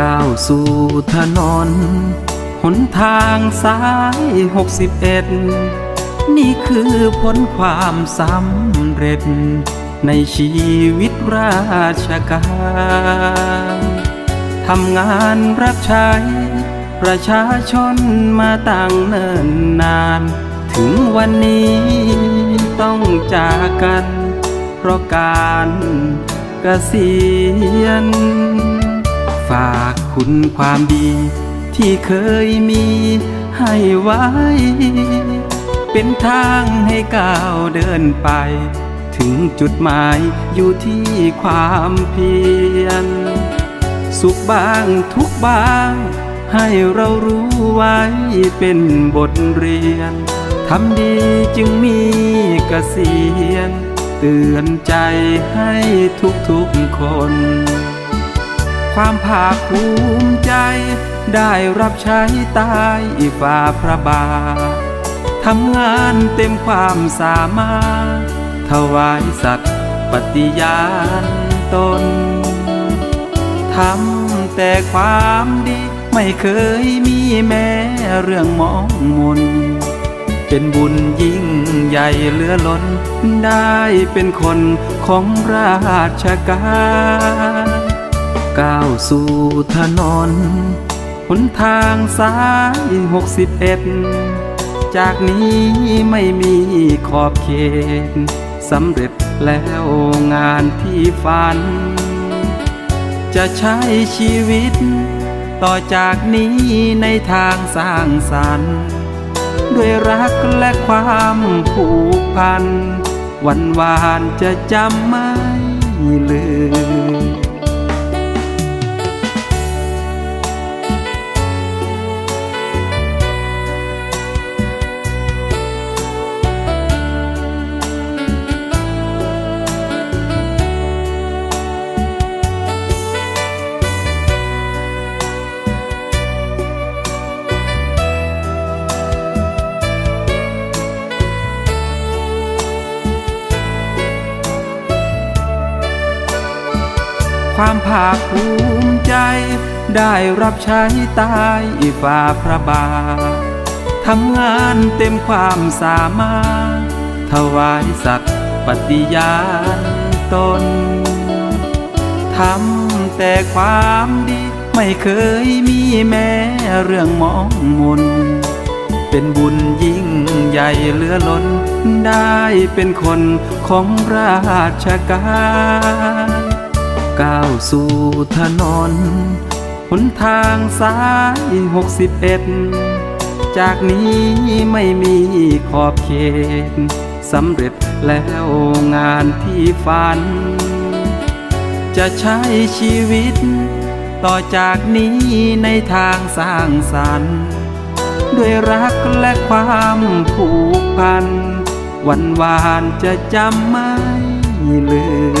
ก้าวสู่ถนน หนทางสายหกสิบเอ็ดนี่คือผลความสำเร็จ ในชีวิตราชการทำงานรับใช้ ประชาชนมาตั้งเนิ่นนาน ถึงวันนี้ต้องจากกัน เพราะการเกษียณ ฝากคุณความดี ที่เคยมีให้ไว้ เป็นทางให้ก้าวเดินไป ถึงจุดหมายอยู่ที่ความเพียร สุขบ้างทุกข์บ้าง ให้เรารู้ไว้เป็นบทเรียนทำดีจึงมีเกษียณเตือนใจให้ทุกๆคน ความภาคภูมิใจ ได้รับใช้ตายฝ่าพระบาททำงานเต็มความสามารถ ถวายสัตว์ปฏิญาณตนทำแต่ความดี ไม่เคยมีแม้เรื่องมองมน เป็นบุญยิ่งใหญ่เหลือล้น ได้เป็นคนของราชการ ก้าวสู่ถนนหนทางสายหกสิบเอ็ดจากนี้ไม่มีขอบเขตสำเร็จแล้วงานที่ฝัน จะใช้ชีวิต ต่อจากนี้ในทางสร้างสรรค์ ด้วยรักและความผูกพัน วันวานจะจำไม่ลืม ความภาคภูมิใจ ได้รับใช้ตายฝ่าพระบาททำงานเต็มความสามารถ ถวายสัตว์ปฏิญาณตนทำแต่ความดี ไม่เคยมีแม้เรื่องมองมน เป็นบุญยิ่งใหญ่เหลือล้น ได้เป็นคนของราชการ ก้าวสู่ถนนหนทางสายหกสิบเอ็ดจากนี้ไม่มีขอบเขตสำเร็จแล้วงานที่ฝัน จะใช้ชีวิต ต่อจากนี้ในทางสร้างสรรค์ ด้วยรักและความผูกพัน วันวานจะจำไม่ลืม